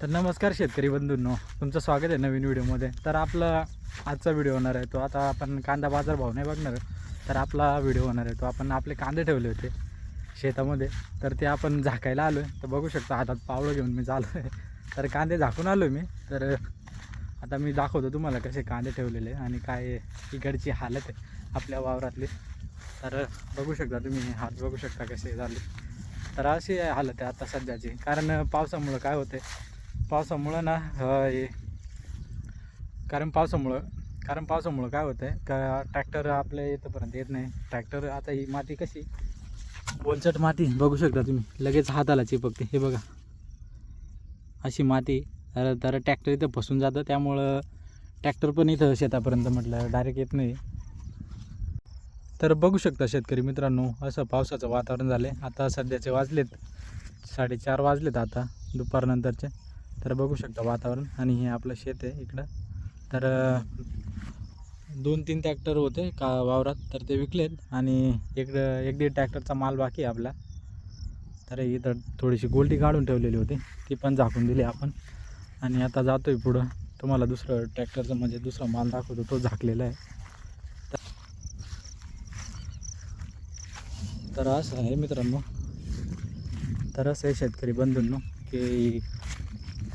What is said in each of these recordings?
तर नमस्कार शेतकरी बंधूंनो तुमचं स्वागत आहे नवीन व्हिडिओमध्ये. तर आपला आजचा व्हिडिओ होणार आहे तो आता आपण कांदा बाजार भाव नाही बघणार तर आपला व्हिडिओ होणार आहे तो. आपण आपले कांदे ठेवले होते शेतामध्ये तर ते आपण झाकायला आलो आहे तर बघू शकता हातात पावळं घेऊन मी चालू आहे तर कांदे झाकून आलो मी. तर आता मी दाखवतो तुम्हाला कसे कांदे ठेवलेले आणि काय इकडची हालत आहे आपल्या वावरातली. तर बघू शकता तुम्ही हात बघू शकता कसे झाले. तर अशी आहे हालत आहे आता सध्याची. कारण पावसामुळं काय होते पावसामुळं ना हे कारण पावसामुळं कारण पावसामुळं काय होतं आहे का ट्रॅक्टर आपल्या इथंपर्यंत येत नाही. ट्रॅक्टर आता ही माती कशी? बोलचट माती बघू शकता तुम्ही. लगेच हाताला चिपकते. हे बघा. अशी माती तर तर ट्रॅक्टर इथं फसून जातं. त्यामुळं ट्रॅक्टर पण इथं शेतापर्यंत म्हटलं डायरेक्ट येत नाही. तर बघू शकता शेतकरी मित्रांनो असं पावसाचं वातावरण झालं आहे आता सध्याचे वाजलेत साडेचार वाजलेत आता दुपारनंतरचे. तर बघू शकता वातावरण. आणि हे आपलं शेत आहे इकडं. तर दोन तीन ट्रॅक्टर होते का वावरात तर ते विकलेत. आणि इकडं एक दीड ट्रॅक्टरचा माल बाकी आहे आपला. तर इथं थोडीशी गोल्टी काढून ठेवलेली होती. ती पण झाकून दिली आपण. आणि आता जातोय पुढं. तुम्हाला दुसरं ट्रॅक्टरचं म्हणजे दुसरा माल दाखवतो. तो झाकलेला आहे. तर असं आहे मित्रांनो. तर असं आहे शेतकरी बंधूंनो की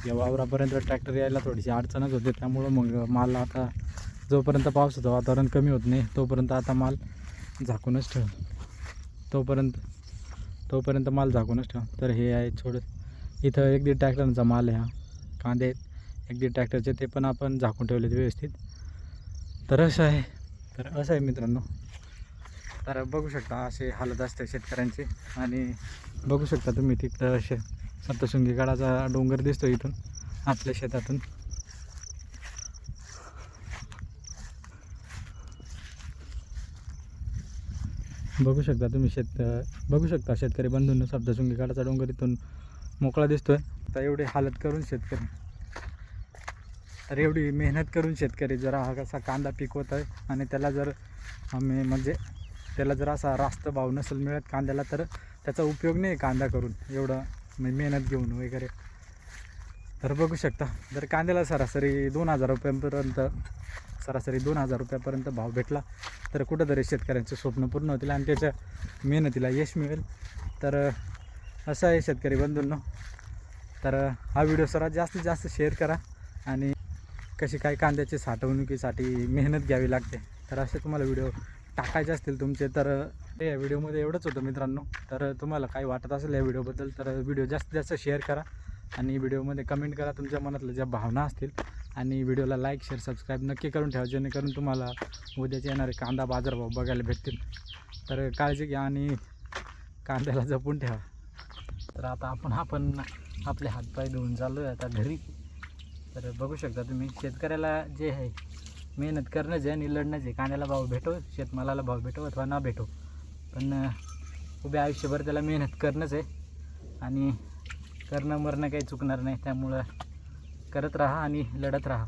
या वावरापर्यंत ट्रॅक्टर यायला थोडीशी अडचणच होते. त्यामुळं मग माल आता जोपर्यंत पावसाचं वातावरण कमी होत नाही तोपर्यंत आता माल झाकूनच ठेव. तोपर्यंत तोपर्यंत माल झाकूनच ठेव. तर हे आहे थोडं इथं एक दीड ट्रॅक्टरचा माल आहे हा. कांदे आहेत. एक दीड ट्रॅक्टरचे ते पण आपण झाकून ठेवलेत व्यवस्थित. तर असं आहे. तर असं आहे मित्रांनो. तर बघू शकता असे हालत असते शेतकऱ्यांचे. आणि बघू शकता तुम्ही तिथं शे सप्तशृंगीगडाचा डोंगर दिसतो इथून आपल्या शेतातून. बघू शकता तुम्ही शेत बघू शकता शेतकरी बंधून सप्तशृंगी गडाचा डोंगर इथून मोकळा दिसतोय. तर एवढी हालत करून शेतकरी. तर एवढी मेहनत करून शेतकरी जरा हा कसा कांदा पिकवत आहे आणि त्याला जर आम्ही म्हणजे त्याला जर असा रास्त भाव नसेल मिळत कांद्याला तर त्याचा उपयोग नाही कांदा करून. एवढं म्हणजे मेहनत घेऊन वगैरे. तर बघू शकता. जर कांद्याला सरासरी दोन हजार रुपयांपर्यंत सरासरी दोन हजार रुपयापर्यंत भाव भेटला तर कुठंतरी शेतकऱ्यांचे स्वप्न पूर्ण होतील आणि त्याच्या मेहनतीला यश मिळेल. तर असं आहे शेतकरी बंधूंनो. तर हा व्हिडिओ सर्वात जास्तीत जास्त शेअर करा आणि कशी काय कांद्याची साठवणुकीसाठी मेहनत घ्यावी लागते. तर असे तुम्हाला व्हिडिओ टाकायचे असतील तुमचे तर या व्हिडिओमध्ये एवढंच होतं मित्रांनो. तर तुम्हाला काही वाटत असेल या व्हिडिओबद्दल तर व्हिडिओ जास्तीत जास्त शेअर करा आणि व्हिडिओमध्ये कमेंट करा तुमच्या मनातल्या ज्या भावना असतील. आणि व्हिडिओला लाईक शेअर सबस्क्राईब नक्की करून ठेवा जेणेकरून तुम्हाला उद्याचे येणारे कांदा बाजारभाव बघायला भेटतील. तर काळजी घ्या आणि कांद्याला जपून ठेवा. तर आता आपण आपण आपले हातपाय धुवून चाललो आहे आता घरी. तर बघू शकता तुम्ही शेतकऱ्याला जे आहे मेहनत करणंच आहे आणि लढणंच आहे. कांद्याला भाव भेटो शेतमालाला भाव भेटो अथवा ना भेटो. पण उभ्या आयुष्यभर त्याला मेहनत करणंच आहे. आणि करणं मरणं काही चुकणार नाही. त्यामुळं करत राहा आणि लढत राहा.